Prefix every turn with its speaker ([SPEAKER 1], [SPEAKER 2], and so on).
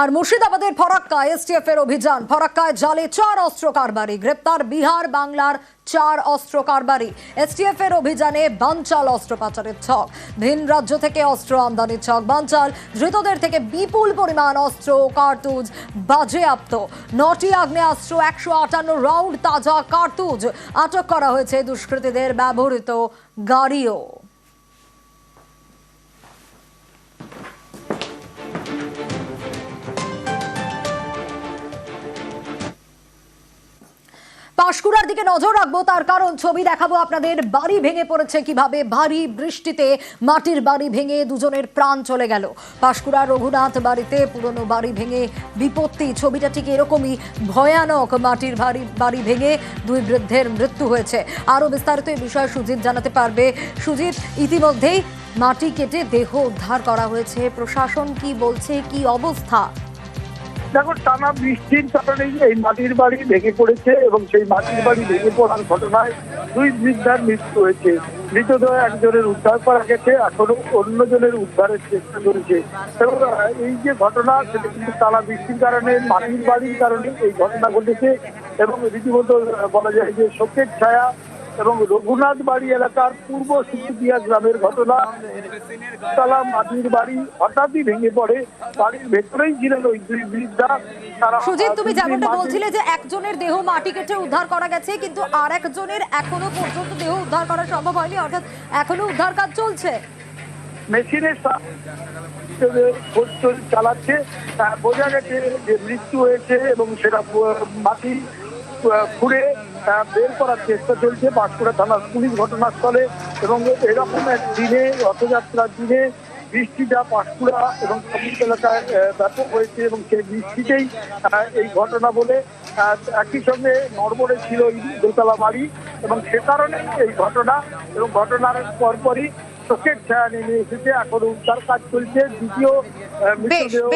[SPEAKER 1] আর মুর্শিদাবাদের ফরাক্কা এসটিএফ এর অভিযান। ফরাক্কায় জালে চার অস্ত্র কারবারি গ্রেপ্তার বিহার বাংলার চার অস্ত্র কারবারি এসটিএফ এর অভিযানে বানচাল অস্ত্র পাচারের ছক। ভিন রাজ্য থেকে অস্ত্র আমদানির ছক। বানচাল, ধৃতদের থেকে বিপুল পরিমাণ অস্ত্র কার্তুজ বাজেয়াপ্ত। নটি আগ্নেয়াস্ত্র, একশো আটান্ন রাউন্ড তাজা কার্তুজ আটক করা হয়েছে দুষ্কৃতীদের ব্যবহৃত গাড়িও। পাশকুড়ার দিকে নজর রাখব, তার কারণ ছবি দেখাবো আপনাদের। বাড়ি ভেঙে পড়েছে কীভাবে? ভারী বৃষ্টিতে মাটির বাড়ি ভেঙে দুজনের প্রাণ চলে গেল। পাশকুড়ার রঘুনাথ বাড়িতে পুরনো বাড়ি ভেঙে বিপত্তি। ছবিটা ঠিক এরকমই, ভয়ানক মাটির বাড়ি বাড়ি ভেঙে দুই বৃদ্ধের মৃত্যু হয়েছে। আরও বিস্তারিত এই বিষয়ে সুজিত জানাতে পারবে। সুজিত, ইতিমধ্যেই মাটি কেটে দেহ উদ্ধার করা হয়েছে। প্রশাসন কি বলছে? কি অবস্থা?
[SPEAKER 2] দেখো, টানা বৃষ্টির কারণেই এই মাটির বাড়ি ভেঙে পড়েছে এবং সেই মাটির বাড়ি ভেঙে পড়ার ঘটনায় দুই বৃদ্ধার মৃত্যু হয়েছে। মৃতদেহ একজনের উদ্ধার করা গেছে, এখনও অন্যজনের উদ্ধারের চেষ্টা চলছে। এবং এই যে ঘটনা, সেটা কিন্তু টানা বৃষ্টির কারণে, মাটির বাড়ির কারণে এই ঘটনা ঘটেছে এবং রীতিমতো বলা যায় যে শোকের ছায়া এবং রঘুনাথ বাড়ি এলাকার পূর্ব সিদ্ধুপিয়া গ্রামের ঘটনা। তালা মাটির বাড়ি হঠাৎই ভেঙে পড়ে। বাড়ির ভেতরেই ছিলেন ওই দুই বৃদ্ধা
[SPEAKER 1] সুজিত তুমি যেমনটা বলছিলে যে একজনের দেহ মাটি কেটে উদ্ধার করা গেছে কিন্তু আর একজনের এখনও পর্যন্ত দেহ উদ্ধার করা সম্ভব হয়নি অর্থাৎ এখনও উদ্ধার কাজ চলছে।
[SPEAKER 2] মেশিনের চালাচ্ছে। বোঝা গেছে যে মৃত্যু হয়েছে এবং সেটা মাটি আহ, বের করার চেষ্টা চলছে বাঁশকুড়া থানার পুলিশ ঘটনাস্থলে এবং এরকম এক দিনে রথযাত্রার দিনে বৃষ্টিটা পাঁশকুড়া এবং সমুদ্র এলাকায় ব্যাপক হয়েছে এবং সেই বৃষ্টিতেই এই ঘটনা বলে একই সঙ্গে নড়বড়ে ছিল দোতলা বাড়ি এবং সে কারণে এই ঘটনা এবং ঘটনার পরপরই চোখের ছায়া নেমে এসেছে এখন উদ্ধার কাজ চলছে দ্বিতীয় মৃতদেহ